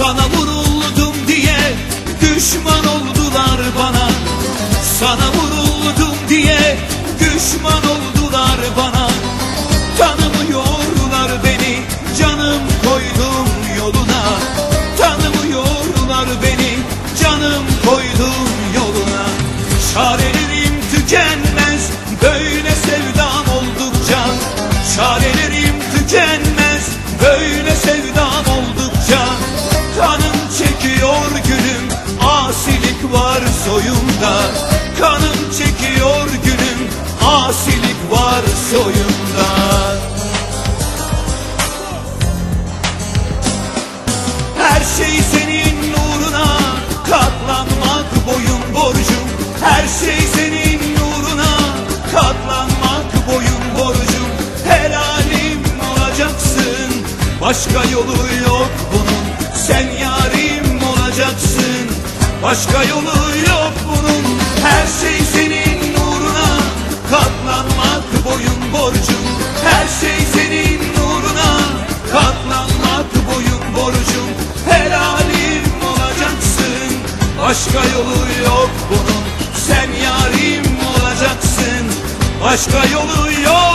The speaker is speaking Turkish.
Sana vuruldum diye düşman oldum soyumda Kanım çekiyor gülüm. Asilik var soyumda Her şey senin nuruna katlanmak boyun borcum. Her şey senin nuruna katlanmak boyun borcum. Helalim olacaksın. Başka yolu yok bunun. Sen yarim olacaksın. Başka yolu yok Her şey senin nuruna katlanmak boyun borcum. Her şey senin nuruna katlanmak boyun borcum. Helalim olacaksın. Başka yolu yok bunun. Sen yarim olacaksın. Başka yolu yok